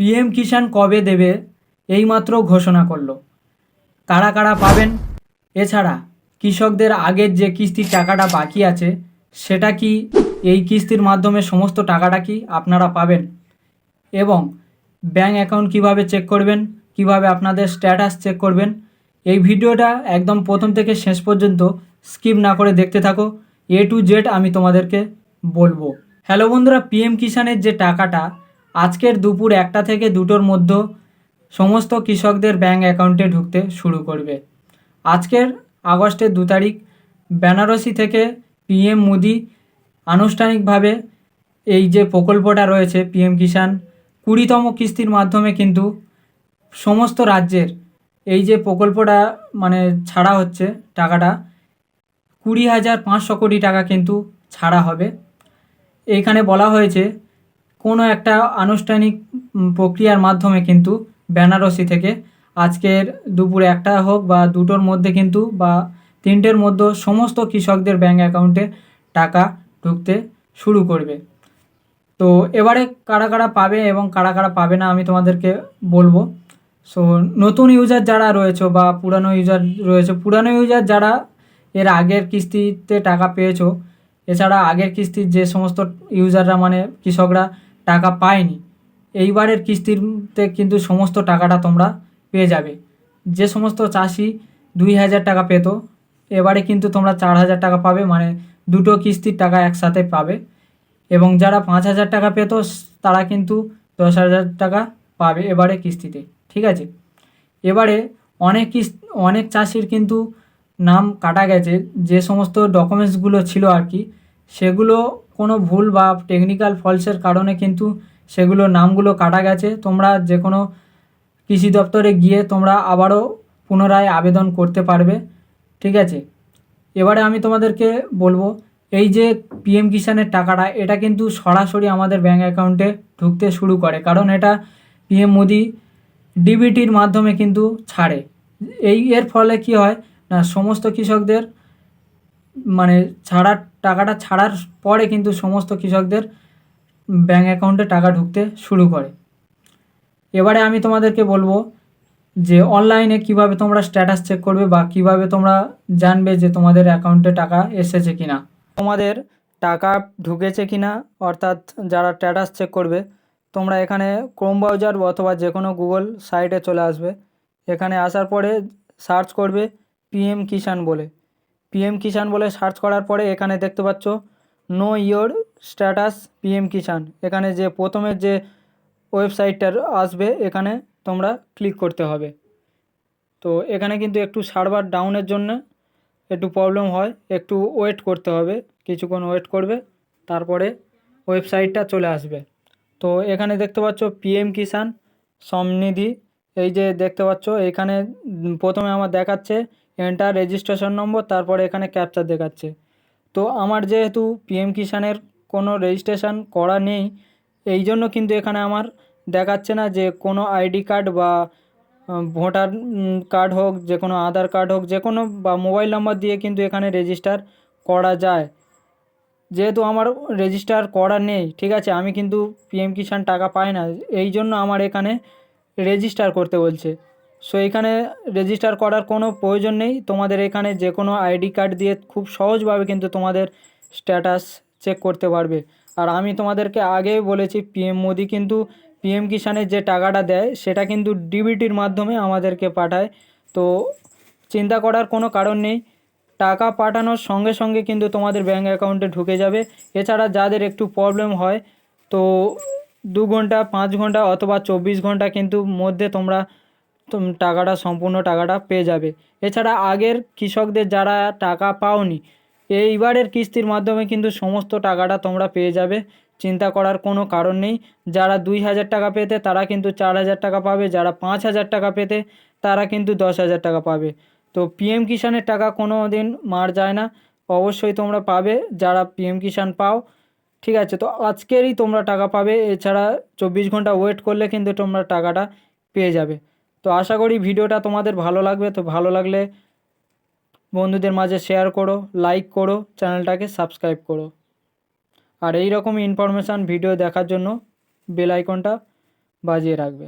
PM কিষাণ কবে দেবে এইমাত্র ঘোষণা করল। কারা কারা পাবেন? এছাড়া কৃষকদের আগের যে কিস্তির টাকাটা বাকি আছে, সেটা কি এই কিস্তির মাধ্যমে সমস্ত টাকাটা কি আপনারা পাবেন? এবং ব্যাঙ্ক অ্যাকাউন্ট কীভাবে চেক করবেন? কীভাবে আপনাদের স্ট্যাটাস চেক করবেন? এই ভিডিওটা একদম প্রথম থেকে শেষ পর্যন্ত স্কিপ না করে দেখতে থাকো। এ টু জেড আমি তোমাদেরকে বলব। হ্যালো বন্ধুরা, পিএম কিষাণের যে টাকাটা আজকের দুপুর একটা থেকে দুটোর মধ্যে সমস্ত কৃষকদের ব্যাঙ্ক অ্যাকাউন্টে ঢুকতে শুরু করবে। আজকের আগস্টের দু তারিখ, বেনারসি থেকে পিএম মোদি আনুষ্ঠানিকভাবে এই যে প্রকল্পটা রয়েছে পিএম কিষাণ, কুড়িতম কিস্তির মাধ্যমে কিন্তু সমস্ত রাজ্যের এই যে প্রকল্পটা মানে ছাড়া হচ্ছে টাকাটা, কুড়ি হাজার পাঁচশো কোটি টাকা কিন্তু ছাড়া হবে। এইখানে বলা হয়েছে কোনো একটা আনুষ্ঠানিক প্রক্রিয়ার মাধ্যমে কিন্তু বেনারসি থেকে আজকের দুপুর একটা হোক বা দুটোর মধ্যে কিন্তু বা তিনটের মধ্যে সমস্ত কৃষকদের ব্যাঙ্ক অ্যাকাউন্টে টাকা ঢুকতে শুরু করবে। তো এবারে কারা কারা পাবে এবং কারা কারা পাবে না আমি তোমাদেরকে বলব। সো, নতুন ইউজার যারা রয়েছে বা পুরানো ইউজার রয়েছে, পুরানো ইউজার যারা এর আগের কিস্তিতে টাকা পেয়েছ, এছাড়া আগের কিস্তির যে সমস্ত ইউজাররা মানে কৃষকরা টাকা পায়নি। এইবারের কিস্তিতে কিন্তু সমস্ত টাকাটা তোমরা পেয়ে যাবে। যে সমস্ত চাষি দুই হাজার টাকা পেত, এবারে কিন্তু তোমরা চার হাজার টাকা পাবে মানে দুটো কিস্তির টাকা একসাথে পাবে। এবং যারা পাঁচ হাজার টাকা পেত, তারা কিন্তু দশ হাজার টাকা পাবে এবারে কিস্তিতে, ঠিক আছে? এবারে অনেক কিস্ত, অনেক চাষির কিন্তু নাম কাটা গেছে। যে সমস্ত ডকুমেন্টসগুলো ছিল আর কি, সেগুলো কোনো ভুল বা টেকনিক্যাল ফলসের কারণে কিন্তু সেগুলো নামগুলো কাটা গেছে। তোমরা যে কোনো কৃষি দপ্তরে গিয়ে তোমরা আবারও পুনরায় আবেদন করতে পারবে। ঠিক আছে? এবারে আমি তোমাদেরকে বলব, এই যে পিএম কিষাণের টাকাটা, এটা কিন্তু সরাসরি আমাদের ব্যাঙ্ক অ্যাকাউন্টে ঢুকতে শুরু করে। কারণ এটা পিএম মোদি ডিবিটির মাধ্যমে কিন্তু ছাড়ে। এই এর ফলে কি হয় না, সমস্ত কৃষকদের মানে ছাড়ার, টাকাটা ছাড়ার পরে কিন্তু সমস্ত কৃষকদের ব্যাঙ্ক অ্যাকাউন্টে টাকা ঢুকতে শুরু করে। এবারে আমি তোমাদেরকে বলব যে অনলাইনে কীভাবে তোমরা স্ট্যাটাস চেক করবে বা কীভাবে তোমরা জানবে যে তোমাদের অ্যাকাউন্টে টাকা এসেছে কিনা। তোমাদের টাকা ঢুকেছে কিনা, অর্থাৎ যারা স্ট্যাটাস চেক করবে, তোমরা এখানে ক্রোম ব্রাউজার অথবা যে কোনো গুগল সাইটে চলে আসবে। এখানে আসার পরে সার্চ করবে পিএম কিষাণ বলে। পিএম কিষাণ বলে সার্চ করার পরে এখানে দেখতে পাচ্ছ know your status PM Kisan এখানে যে প্রথমের যে ওয়েবসাইটটার আসবে, এখানে তোমরা ক্লিক করতে হবে। তো এখানে কিন্তু একটু সার্ভার ডাউনের জন্য একটু প্রবলেম হয়, একটু ওয়েট করতে হবে, কিছুক্ষণ ওয়েট করবে, তারপরে ওয়েবসাইটটা চলে আসবে। তো এখানে দেখতে পাচ্ছ পিএম কিষাণ সমনিধি এই যে দেখতে পাচ্ছ, এখানে প্রথমে আমার দেখাচ্ছে এন্টার রেজিস্ট্রেশন নম্বর তারপরে এখানে ক্যাপচার দেখাচ্ছে। তো আমার যেহেতু পিএম কিষাণের কোনো রেজিস্ট্রেশন করা নেই, এই জন্য কিন্তু এখানে আমার দেখাচ্ছে না যে কোনো আইডি কার্ড বা ভোটার কার্ড হোক, যে কোনো আধার কার্ড হোক, যে কোনো বা মোবাইল নাম্বার দিয়ে কিন্তু এখানে রেজিস্টার করা যায়। যেহেতু আমার রেজিস্টার করা নেই, ঠিক আছে, আমি কিন্তু পিএম কিষাণ টাকা পাই না, এই জন্য আমার এখানে রেজিস্টার করতে বলছে। সো এখানে রেজিস্টার করার কোনো প্রয়োজন নেই। তোমাদের এখানে যে কোনো আইডি কার্ড দিয়ে খুব সহজভাবে কিন্তু তোমাদের স্ট্যাটাস চেক করতে পারবে। আর আমি তোমাদেরকে আগেই বলেছি পিএম মোদি কিন্তু পিএম কিষাণের যে টাকাটা দেয়, সেটা কিন্তু ডিবিটির মাধ্যমে আমাদেরকে পাঠায়। তো চিন্তা করার কোনো কারণ নেই। টাকা পাঠানোর সঙ্গে সঙ্গে কিন্তু তোমাদের ব্যাঙ্ক অ্যাকাউন্টে ঢুকে যাবে। এছাড়া যাদের একটু প্রবলেম হয়, তো দু ঘণ্টা, পাঁচ ঘণ্টা অথবা চব্বিশ ঘণ্টা কিন্তু মধ্যে তোমরা তুম টাকাটা, সম্পূর্ণ টাকাটা পেয়ে যাবে। এছাড়া আগের কৃষকদের যারা টাকা পাওনি, এইবারের কিস্তির মাধ্যমে কিন্তু সমস্ত টাকাটা তোমরা পেয়ে যাবে। চিন্তা করার কোনো কারণ নেই। যারা দুই হাজার টাকা পেতে, তারা কিন্তু চার হাজার টাকা পাবে। যারা পাঁচ হাজার টাকা পেতে, তারা কিন্তু দশ হাজার টাকা পাবে। তো পিএম কিষাণের টাকা কোনো দিন মার যায় না। অবশ্যই তোমরা পাবে। যারা পিএম কিষাণ পাও, ঠিক আছে? তো আজকেরই তোমরা টাকা পাবে। এছাড়া চব্বিশ ঘণ্টা ওয়েট করলে কিন্তু তোমরা টাকাটা পেয়ে যাবে। তো আশা করি ভিডিওটা তোমাদের ভালো লাগবে। তো ভালো লাগলে বন্ধুদের মাঝে শেয়ার করো লাইক করো, চ্যানেলটাকে সাবস্ক্রাইব করো। আর এই রকম ইনফরমেশান ভিডিও দেখার জন্য বেল আইকনটা বাজিয়ে রাখবে।